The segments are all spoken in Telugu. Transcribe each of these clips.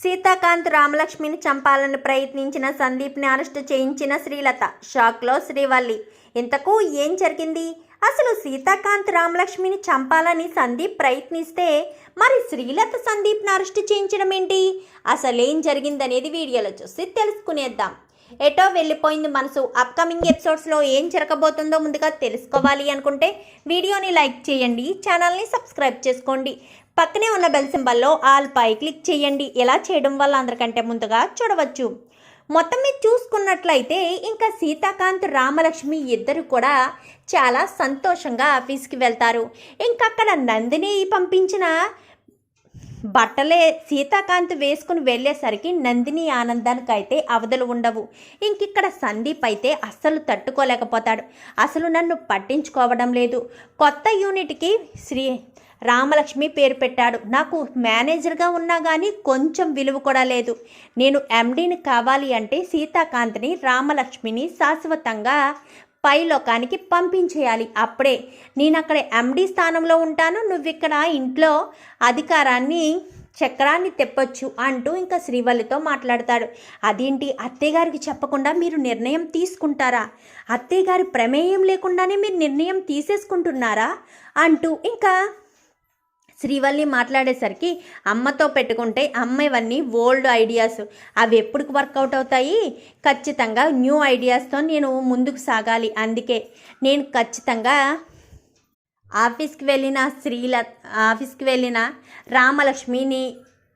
సీతాకాంత్ రామలక్ష్మిని చంపాలని ప్రయత్నించిన సందీప్ని అరెస్ట్ చేయించిన శ్రీలత. షాక్లో శ్రీవల్లి ఇంతకు ఏం జరిగింది? అసలు సీతాకాంత్ రామలక్ష్మిని చంపాలని సందీప్ ప్రయత్నిస్తే మరి శ్రీలత సందీప్ని అరెస్ట్ చేయించడం ఏంటి? అసలేం జరిగిందనేది వీడియోలో చూసి తెలుసుకునేద్దాం. ఎటో వెళ్ళిపోయింది మనసు. అప్కమింగ్ ఎపిసోడ్స్లో ఏం జరగబోతుందో ముందుగా తెలుసుకోవాలి అనుకుంటే వీడియోని లైక్ చేయండి ఛానల్ని సబ్స్క్రైబ్ చేసుకోండి. పక్కనే ఉన్న బెల్ సింబల్లో ఆల్ పై క్లిక్ చేయండి. ఎలా చేయడం వల్ల అందరికంటే ముందుగా చూడవచ్చు. మొత్తం మీద చూసుకున్నట్లయితే ఇంకా సీతాకాంత్ రామలక్ష్మి ఇద్దరు కూడా చాలా సంతోషంగా ఆఫీస్కి వెళ్తారు. ఇంకా అక్కడ నందిని పంపించిన బట్టలే సీతాకాంత్ వేసుకుని వెళ్ళేసరికి నందిని ఆనందానికి అయితే అవధులు ఉండవు. ఇంకిక్కడ సందీప్ అయితే అస్సలు తట్టుకోలేకపోతాడు. అసలు నన్ను పట్టించుకోవడం లేదు. కొత్త యూనిట్కి శ్రీ రామలక్ష్మి పేరు పెట్టాడు. నాకు మేనేజర్గా ఉన్నా కానీ కొంచెం విలువ కూడా లేదు. నేను ఎండీని కావాలి అంటే సీతాకాంత్ని రామలక్ష్మిని శాశ్వతంగా పై లోకానికి పంపించేయాలి. అప్పుడే నేను అక్కడ ఎండి స్థానంలో ఉంటాను. నువ్వు ఇక్కడ ఇంట్లో అధికారాన్ని చక్రాన్ని తెప్పొచ్చు అంటూ ఇంకా శ్రీవల్లితో మాట్లాడతాడు. అదేంటి? అత్తయ్యగారికి చెప్పకుండా మీరు నిర్ణయం తీసుకుంటారా? అత్తయ్యగారి ప్రమేయం లేకుండానే మీరు నిర్ణయం తీసేసుకుంటున్నారా? అంటూ ఇంకా శ్రీవల్లి మాట్లాడేసరికి అమ్మతో పెట్టుకుంటే అమ్మ ఇవన్నీ ఓల్డ్ ఐడియాస్. అవి ఎప్పుడు వర్కౌట్ అవుతాయి? ఖచ్చితంగా న్యూ ఐడియాస్తో నేను ముందుకు సాగాలి. అందుకే నేను ఖచ్చితంగా ఆఫీస్కి వెళ్ళిన శ్రీల ఆఫీస్కి వెళ్ళిన రామలక్ష్మిని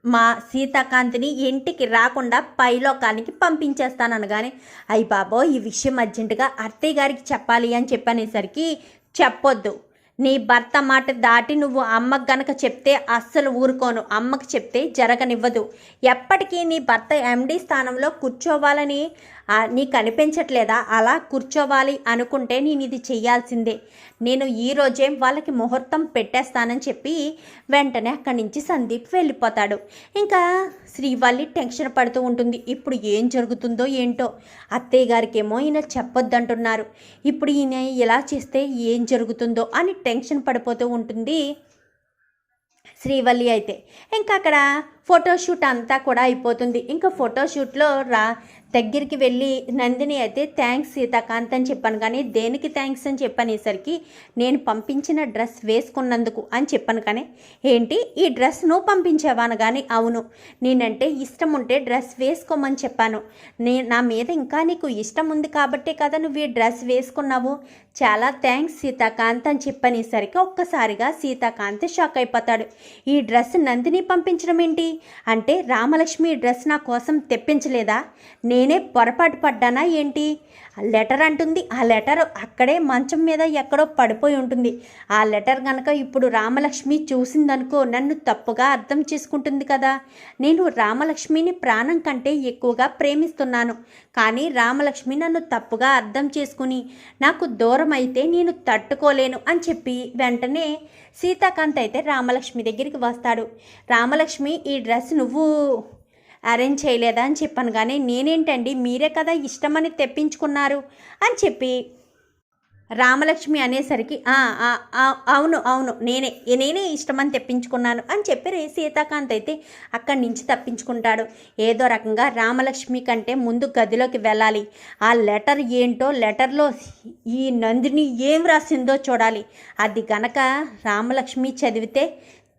మా సీతాకాంత్ని ఇంటికి రాకుండా పైలోకానికి పంపించేస్తాను అనగానే అయ్యి బాబో ఈ విషయం అర్జెంటుగా అత్తయ్య గారికి చెప్పాలి అని చెప్పనేసరికి చెప్పొద్దు. నీ భర్త మాట దాటి నువ్వు అమ్మకు గనక చెప్తే అస్సలు ఊరుకోను. అమ్మకు చెప్తే జరగనివ్వదు. ఎప్పటికీ నీ భర్త ఎండీ స్థానంలో కూర్చోవాలని నీకు అనిపించట్లేదా అలా కూర్చోవాలి అనుకుంటే నేను ఇది చేయాల్సిందే. నేను ఈ రోజే వాళ్ళకి ముహూర్తం పెట్టేస్తానని చెప్పి వెంటనే అక్కడి నుంచి సందీప్ వెళ్ళిపోతాడు. ఇంకా శ్రీవల్లి టెన్షన్ పడుతూ ఉంటుంది. ఇప్పుడు ఏం జరుగుతుందో ఏంటో అత్తయ్య గారికేమో ఈయన చెప్పొద్దంటున్నారు. ఇప్పుడు ఈయన ఇలా చేస్తే ఏం జరుగుతుందో అని టెన్షన్ పడిపోతూ ఉంటుంది శ్రీవల్లి అయితే. ఇంకా అక్కడ ఫోటోషూట్ అంతా కూడా అయిపోతుంది. ఇంకా ఫోటోషూట్లో రా దగ్గరికి వెళ్ళి నందిని అయితే థ్యాంక్స్ సీతాకాంత్ అని చెప్పాను. కానీ దేనికి థ్యాంక్స్ అని చెప్పనేసరికి నేను పంపించిన డ్రెస్ వేసుకున్నందుకు అని చెప్పాను. కానీ ఏంటి? ఈ డ్రెస్ నువ్వు పంపించేవాను కానీ అవును. నేనంటే ఇష్టం ఉంటే డ్రెస్ వేసుకోమని చెప్పాను. నే నా మీద ఇంకా నీకు ఇష్టం ఉంది కాబట్టే కదా నువ్వు ఈ డ్రెస్ వేసుకున్నావు. చాలా థ్యాంక్స్ సీతాకాంత్ అని చెప్పనేసరికి ఒక్కసారిగా సీతాకాంత్ షాక్ అయిపోతాడు. ఈ డ్రెస్ నందిని పంపించడం ఏంటి? అంటే రామలక్ష్మి డ్రెస్ నా కోసం తెప్పించలేదా? నేనే పొరపాటు పడ్డానా ఏంటి? లెటర్ అంటుంది. ఆ లెటర్ అక్కడే మంచం మీద ఎక్కడో పడిపోయి ఉంటుంది. ఆ లెటర్ కనుక ఇప్పుడు రామలక్ష్మి చూసిందనుకో నన్ను తప్పుగా అర్థం చేసుకుంటుంది కదా. నేను రామలక్ష్మిని ప్రాణం కంటే ఎక్కువగా ప్రేమిస్తున్నాను. కానీ రామలక్ష్మి నన్ను తప్పుగా అర్థం చేసుకుని నాకు దూరం అయితే నేను తట్టుకోలేను అని చెప్పి వెంటనే సీతాకాంత్ అయితే రామలక్ష్మి దగ్గరికి వస్తాడు. రామలక్ష్మి ఈ డ్రెస్ నువ్వు అరేంజ్ చేయలేదా అని చెప్పాను. కానీ నేనేంటండి మీరే కదా ఇష్టమని తెప్పించుకున్నారు అని చెప్పి రామలక్ష్మి అనేసరికి అవును అవును నేనే నేనే ఇష్టమని తెప్పించుకున్నాను అని చెప్పి సీతాకాంత్ అయితే అక్కడి నుంచి తప్పించుకుంటాడు. ఏదో రకంగా రామలక్ష్మి కంటే ముందు గదిలోకి వెళ్ళాలి. ఆ లెటర్ ఏంటో లెటర్లో ఈ నందిని ఏం రాసిందో చూడాలి. అది గనక రామలక్ష్మి చదివితే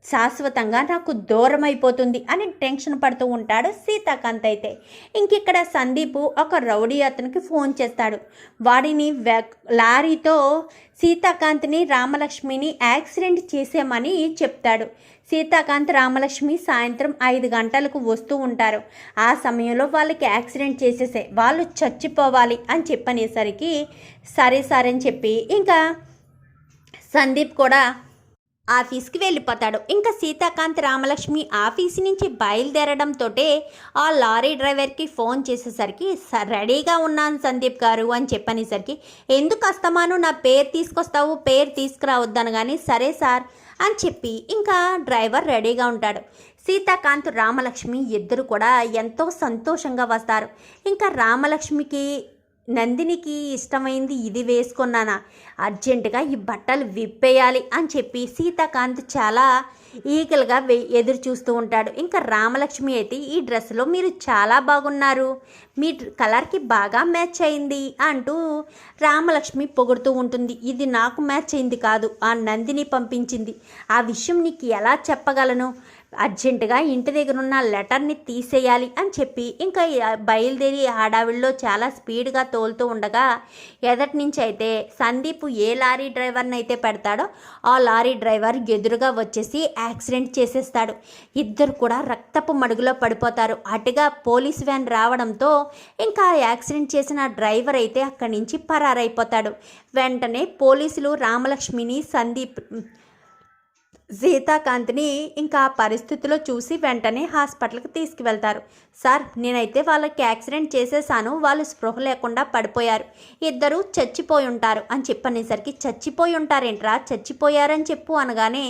శాశ్వతంగా నాకు దూరం అయిపోతుంది అని టెన్షన్ పడుతూ ఉంటాడు సీతాకాంత్ అయితే. ఇంకిక్కడ సందీప్ ఒక రౌడీ అతనికి ఫోన్ చేస్తాడు. వాడిని వె- లారీతో సీతాకాంత్ని రామలక్ష్మిని యాక్సిడెంట్ చేసామని చెప్తాడు. సీతాకాంత్ రామలక్ష్మి సాయంత్రం ఐదు గంటలకు వస్తూ ఉంటారు. ఆ సమయంలో వాళ్ళకి యాక్సిడెంట్ చేసేసే వాళ్ళు చచ్చిపోవాలి అని చెప్పనేసరికి సరే సరే అని చెప్పి ఇంకా సందీప్ కూడా ఆఫీస్కి వెళ్ళిపోతాడు. ఇంకా సీతాకాంత్ రామలక్ష్మి ఆఫీస్ నుంచి బయలుదేరడంతో ఆ లారీ డ్రైవర్కి ఫోన్ చేసేసరికి "స- రెడీగా ఉన్నాను సందీప్ గారు అని చెప్పనేసరికి ఎందుకు వస్తామాను నా పేరు తీసుకొస్తావు పేరు తీసుకురావద్దాను కానీ సరే సార్ అని చెప్పి ఇంకా డ్రైవర్ రెడీగా ఉంటాడు. సీతాకాంత్ రామలక్ష్మి ఇద్దరు కూడా ఎంతో సంతోషంగా వస్తారు. ఇంకా రామలక్ష్మికి నందినికి ఇష్టమైంది ఇది వేసుకున్నానా? అర్జెంటుగా ఈ బట్టలు విప్పేయాలి అని చెప్పి సీతాకాంత్ చాలా ఈకలుగా వె ఎదురు చూస్తూ ఉంటాడు. ఇంకా రామలక్ష్మి అయితే ఈ డ్రెస్లో మీరు చాలా బాగున్నారు. మీ కలర్కి బాగా మ్యాచ్ అయింది అంటూ రామలక్ష్మి పొగుడుతూ ఉంటుంది. ఇది నాకు మ్యాచ్ అయింది కాదు ఆ నందిని పంపించింది. ఆ విషయం నీకు ఎలా చెప్పగలను? అర్జెంటుగా ఇంటి దగ్గర ఉన్న లెటర్ని తీసేయాలి అని చెప్పి ఇంకా బయలుదేరి హడావిడిలో చాలా స్పీడ్గా తోలుతూ ఉండగా ఎదటి నుంచి అయితే సందీప్ ఏ లారీ డ్రైవర్ని అయితే పెడతాడో ఆ లారీ డ్రైవర్ ఎదురుగా వచ్చేసి యాక్సిడెంట్ చేసేస్తాడు. ఇద్దరు కూడా రక్తపు మడుగులో పడిపోతారు. అటుగా పోలీస్ వ్యాన్ రావడంతో ఇంకా యాక్సిడెంట్ చేసిన డ్రైవర్ అయితే అక్కడి నుంచి పరారైపోతాడు. వెంటనే పోలీసులు రామలక్ష్మిని సందీప్ సీతాకాంత్ని ఇంకా ఆ పరిస్థితిలో చూసి వెంటనే హాస్పిటల్కి తీసుకువెళ్తారు. సార్ నేనైతే వాళ్ళకి యాక్సిడెంట్ చేసేసాను వాళ్ళు స్పృహ లేకుండా పడిపోయారు. ఇద్దరు చచ్చిపోయి ఉంటారు. అని చెప్పనేసరికి చచ్చిపోయి ఉంటారేంట్రా? చచ్చిపోయారని చెప్పు అనగానే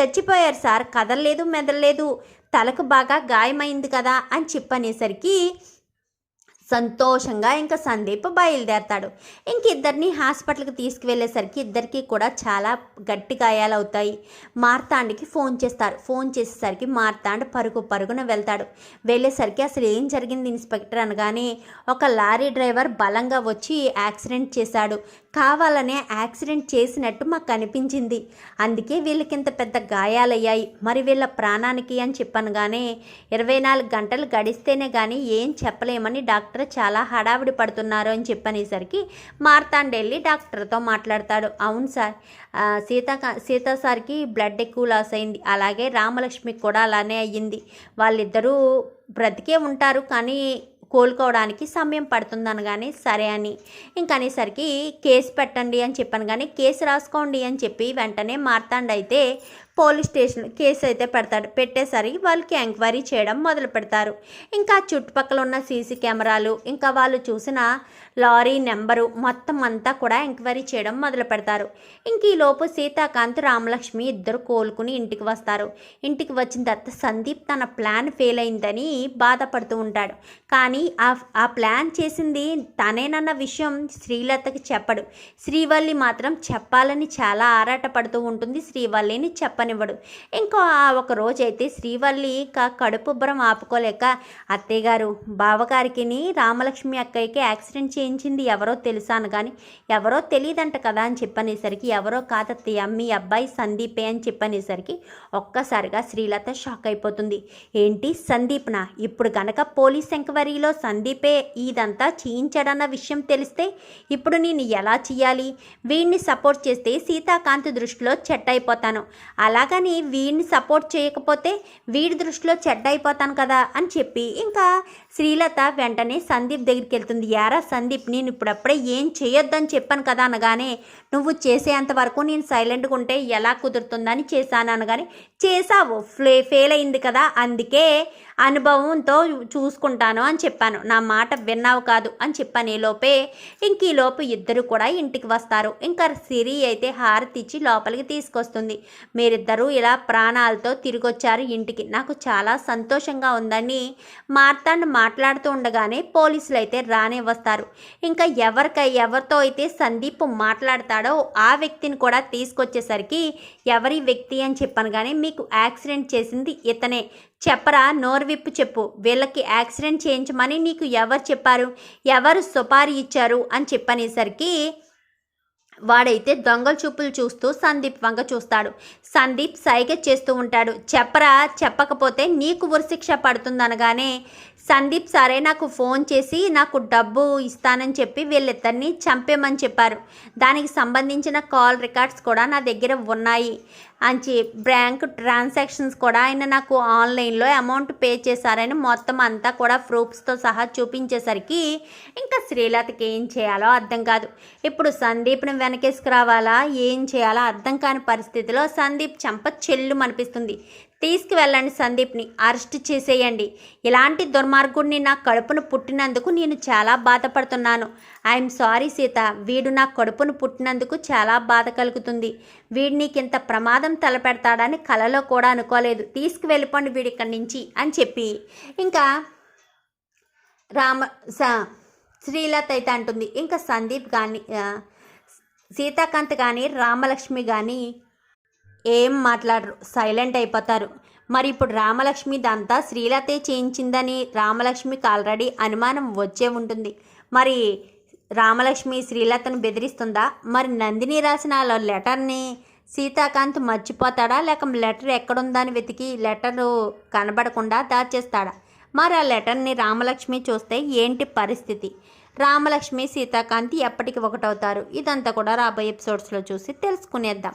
చచ్చిపోయారు సార్ కదలలేదు మెదలలేదు తలకు బాగా గాయమైంది కదా అని చెప్పనేసరికి సంతోషంగా ఇంకా సందీప్ బయలుదేరతాడు. ఇంక ఇద్దరిని హాస్పిటల్కి తీసుకువెళ్ళేసరికి ఇద్దరికి కూడా చాలా గట్టి గాయాలు అవుతాయి. ఫోన్ చేస్తారు. ఫోన్ చేసేసరికి మార్తాండ్ పరుగు పరుగున వెళ్తాడు. వెళ్ళేసరికి అసలు ఏం జరిగింది ఇన్స్పెక్టర్ అనగానే ఒక లారీ డ్రైవర్ బలంగా వచ్చి యాక్సిడెంట్ చేశాడు. కావాలనే యాక్సిడెంట్ చేసినట్టు మాకు కనిపించింది అందుకే వీళ్ళకి ఇంత పెద్ద గాయాలయ్యాయి. మరి వీళ్ళ ప్రాణానికి అని చెప్పనగానే ఇరవై నాలుగు గంటలు గడిస్తేనే కానీ ఏం చెప్పలేమని డాక్టర్ చాలా హడావిడి పడుతున్నారు అని చెప్పనేసరికి మార్తాండెళ్ళి డాక్టర్తో మాట్లాడతాడు. అవును సార్ సీత సీతా సార్కి బ్లడ్ ఎక్కువ లాస్ అయింది. అలాగే రామలక్ష్మికి కూడా అలానే అయ్యింది. వాళ్ళిద్దరూ బ్రతికే ఉంటారు కానీ కోలుకోవడానికి సమయం పడుతుందని కానీ సరే అని. ఇంక అనేసరికి కేసు పెట్టండి అని చెప్పాను. కానీ కేసు రాసుకోండి అని చెప్పి వెంటనే మార్తాండ్ అయితే పోలీస్ స్టేషన్ కేసు అయితే పెడతాడు. పెట్టేసరికి వాళ్ళకి ఎంక్వైరీ చేయడం మొదలు పెడతారు. ఇంకా చుట్టుపక్కల ఉన్న సీసీ కెమెరాలు ఇంకా వాళ్ళు చూసిన లారీ నెంబరు మొత్తం అంతా కూడా ఎంక్వైరీ చేయడం మొదలు పెడతారు. ఇంక ఈలోపు సీతాకాంత్ రామలక్ష్మి ఇద్దరు కోలుకుని ఇంటికి వస్తారు. ఇంటికి వచ్చిన తర్వాత సందీప్ తన ప్లాన్ ఫెయిల్ అయిందని బాధపడుతూ ఉంటాడు. కానీ ఆ ఆ ప్లాన్ చేసింది తనేనన్న విషయం శ్రీలతకి చెప్పడు. శ్రీవల్లి మాత్రం చెప్పాలని చాలా ఆరాటపడుతూ ఉంటుంది. శ్రీవల్లిని చెప్ప చెప్పనివ్వడు ఇంకో ఒక రోజు అయితే శ్రీవల్లి ఇక కడుపుబ్బరం ఆపుకోలేక అత్తయ్యగారు బావగారికిని రామలక్ష్మి అక్కయ్యకి యాక్సిడెంట్ చేయించింది ఎవరో తెలుసాను కానీ ఎవరో తెలియదంట కదా అని చెప్పనేసరికి ఎవరో కాదత్తయ్య మీ అబ్బాయి సందీపే అని చెప్పనేసరికి ఒక్కసారిగా శ్రీలత షాక్ అయిపోతుంది. ఏంటి సందీప్నా? ఇప్పుడు గనక పోలీస్ ఎంక్వైరీలో సందీపే ఇదంతా చేయించాడన్న విషయం తెలిస్తే ఇప్పుడు నేను ఎలా చేయాలి? వీడిని సపోర్ట్ చేస్తే సీతాకాంత్ దృష్టిలో చెట్ అయిపోతాను. అలాగని వీడిని సపోర్ట్ చేయకపోతే వీడి దృష్టిలో చెడ్డ అయిపోతాను కదా అని చెప్పి ఇంకా శ్రీలత వెంటనే సందీప్ దగ్గరికి వెళ్తుంది. యారా సందీప్ నేను ఇప్పుడప్పుడే ఏం చేయొద్దని చెప్పాను కదా అనగానే నువ్వు చేసేంత వరకు నేను సైలెంట్గా ఉంటే ఎలా కుదురుతుందని చేశాను అనగానే చేసావు ఫ్లే ఫెయిల్ అయింది కదా అందుకే అనుభవంతో చూసుకుంటాను అని చెప్పాను. నా మాట విన్నావు కాదు అని చెప్పాను లోపే ఇంక ఈ లోపు ఇద్దరు కూడా ఇంటికి వస్తారు. ఇంకా సిరి అయితే హారతి ఇచ్చి లోపలికి తీసుకొస్తుంది. మీరిద్దరూ ఇలా ప్రాణాలతో తిరిగొచ్చారు ఇంటికి. నాకు చాలా సంతోషంగా ఉందని మార్తాండ్ మాట్లాడుతూ ఉండగానే పోలీసులు అయితే రానే వస్తారు. ఇంకా ఎవరికై ఎవరితో అయితే సందీప్ మాట్లాడతాడో ఆ వ్యక్తిని కూడా తీసుకొచ్చేసరికి ఎవరి వ్యక్తి అని చెప్పాను కానీ మీకు యాక్సిడెంట్ చేసింది ఇతనే. చెప్పరా నోరు విప్పు చెప్పు. వీళ్ళకి యాక్సిడెంట్ చేయించమని నీకు ఎవరు చెప్పారు? ఎవరు సుపారీ ఇచ్చారు? అని చెప్పనేసరికి వాడైతే దొంగల చూపులు చూస్తూ సందీప్ వంక చూస్తాడు. సందీప్ సైగ చేస్తూ ఉంటాడు. చెప్పరా చెప్పకపోతే నీకు ఉరిశిక్ష పడుతుందనగానే సందీప్ సరే నాకు ఫోన్ చేసి నాకు డబ్బు ఇస్తానని చెప్పి వీళ్ళిద్దరిని చంపేమని చెప్పారు. దానికి సంబంధించిన కాల్ రికార్డ్స్ కూడా నా దగ్గర ఉన్నాయి. అంచి బ్యాంక్ ట్రాన్సాక్షన్స్ కూడా ఆయన నాకు ఆన్లైన్లో అమౌంట్ పే చేశారని మొత్తం అంతా కూడా ప్రూఫ్స్తో సహా చూపించేసరికి ఇంకా శ్రీలతకి ఏం చేయాలో అర్థం కాదు. ఇప్పుడు సందీప్ని వెనకేసుకురావాలా? ఏం చేయాలో అర్థం కాని పరిస్థితిలో సందీప్ చంప చెల్లు అనిపిస్తుంది తీసుకువెళ్ళండి సందీప్ని. అరెస్ట్ చేసేయండి. ఇలాంటి దుర్మార్గుడిని నా కడుపును పుట్టినందుకు నేను చాలా బాధపడుతున్నాను. I'm sorry Sita. వీడు నా కడుపును పుట్టినందుకు చాలా బాధ కలుగుతుంది. వీడు నీకింత ప్రమాదం తలపెడతాడని కలలో కూడా అనుకోలేదు. తీసుకువెళ్ళిపోండి వీడి ఇక్కడి నుంచి అని చెప్పి. ఇంకా రామ స శ్రీలత అయితే అంటుంది. ఇంకా సందీప్ కానీ సీతాకాంత్ కానీ రామలక్ష్మి కానీ ఏం మాట్లాడరు. సైలెంట్ అయిపోతారు. మరి ఇప్పుడు రామలక్ష్మి దంతా శ్రీలతే చేయించిందని రామలక్ష్మికి ఆల్రెడీ అనుమానం వచ్చే ఉంటుంది. మరి రామలక్ష్మి శ్రీలతను బెదిరిస్తుందా? మరి నందిని రాసిన ఆ లెటర్ని సీతాకాంత్ మర్చిపోతాడా? లేక లెటర్ ఎక్కడుందా అని వెతికి లెటరు కనబడకుండా దాచేస్తాడా? మరి ఆ లెటర్ని రామలక్ష్మి చూస్తే ఏంటి పరిస్థితి? రామలక్ష్మి సీతాకాంత్ ఎప్పటికి ఒకటవుతారు. ఇదంతా కూడా రాబోయే ఎపిసోడ్స్లో చూసి తెలుసుకునేద్దాం.